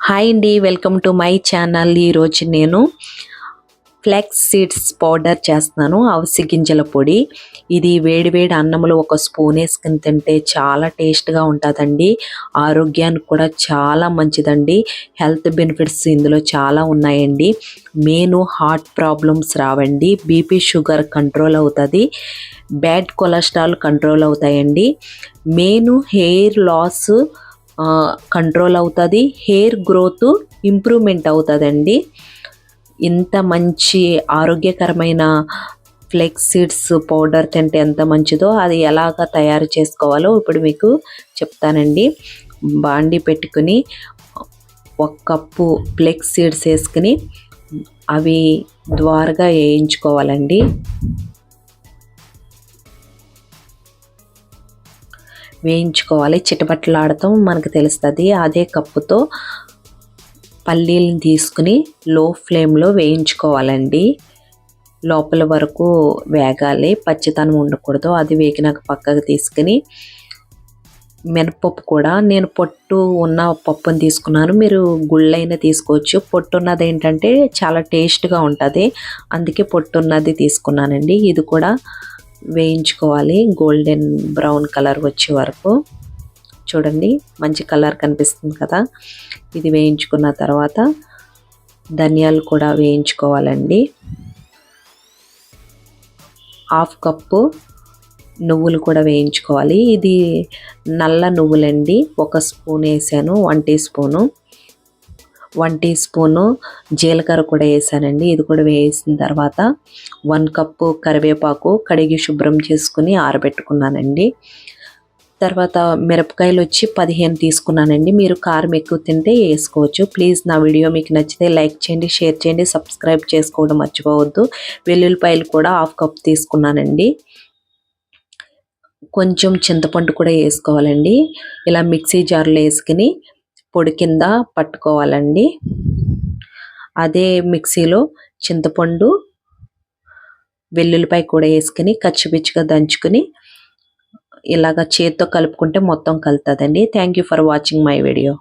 Hi అండి welcome to my channel ఈరోజు నేను ఫ్లెక్స్ సీడ్స్ పౌడర్ చేస్తున్నాను అవిసి గింజల పొడి. ఇది వేడివేడి అన్నంలో ఒక స్పూన్ వేసుకుని తింటే చాలా టేస్ట్గా ఉంటుందండి. ఆరోగ్యానికి కూడా చాలా మంచిదండి. హెల్త్ బెనిఫిట్స్ ఇందులో చాలా ఉన్నాయండి. మెయిన్ హార్ట్ ప్రాబ్లమ్స్ రావండి. బీపీ షుగర్ కంట్రోల్ అవుతుంది. బ్యాడ్ కొలెస్ట్రాల్ కంట్రోల్ అవుతాయండి. మెయిన్ హెయిర్ లాస్ కంట్రోల్ అవుతుంది. హెయిర్ గ్రోత్ ఇంప్రూవ్మెంట్ అవుతుందండి. ఇంత మంచి ఆరోగ్యకరమైన ఫ్లెక్స్ సీడ్స్ పౌడర్ తింటే ఎంత మంచిదో అది ఎలాగ తయారు చేసుకోవాలో ఇప్పుడు మీకు చెప్తానండి. బాండి పెట్టుకుని ఒక కప్పు ఫ్లెక్స్ సీడ్స్ వేసుకుని అవి ద్వారగా వేయించుకోవాలండి. వేయించుకోవాలి. చిటపట్లాడటం మనకు తెలుస్తుంది. అదే కప్పుతో పల్లీలను తీసుకుని లో ఫ్లేమ్లో వేయించుకోవాలండి. లోపల వరకు వేగాలి. పచ్చితనం ఉండకూడదు. అది వేగినాక పక్కకు తీసుకుని మినపప్పు కూడా నేను పొట్టు ఉన్న పప్పుని తీసుకున్నాను. మీరు గుళ్ళైనా తీసుకోవచ్చు. పొట్టు ఉన్నది ఏంటంటే చాలా టేస్ట్గా ఉంటుంది. అందుకే పొట్టు ఉన్నది తీసుకున్నానండి. ఇది కూడా వేయించుకోవాలి. గోల్డెన్ బ్రౌన్ కలర్ వచ్చే వరకు. చూడండి మంచి కలర్ కనిపిస్తుంది కదా. ఇది వేయించుకున్న తర్వాత ధనియాలు కూడా వేయించుకోవాలండి. హాఫ్ కప్పు నువ్వులు కూడా వేయించుకోవాలి. ఇది నల్ల నువ్వులండి. ఒక స్పూన్ వేసాను one teaspoon. One teaspoon జీలకర్ర కూడా వేసానండి. ఇది కూడా వేసిన తర్వాత వన్ కప్పు కరివేపాకు కడిగి శుభ్రం చేసుకుని ఆరబెట్టుకున్నానండి. తర్వాత మిరపకాయలు వచ్చి పదిహేను తీసుకున్నానండి. మీరు కారం ఎక్కువ తింటే వేసుకోవచ్చు. ప్లీజ్ నా వీడియో మీకు నచ్చితే లైక్ చేయండి షేర్ చేయండి సబ్స్క్రైబ్ చేసుకోవడం మర్చిపోవద్దు. వెల్లుల్లిపాయలు కూడా హాఫ్ కప్ తీసుకున్నానండి. కొంచెం చింతపండు కూడా వేసుకోవాలండి. ఇలా మిక్సీ జార్లో వేసుకుని పొడి కింద పట్టుకోవాలండి. అదే మిక్సీలో చింతపండు వెల్లుల్లిపాయ కూడా వేసుకుని కచ్చిపిచ్చిగా దంచుకుని ఇలాగ చేత్తో కలుపుకుంటే మొత్తం కలుతుందండి. Thank you for watching my video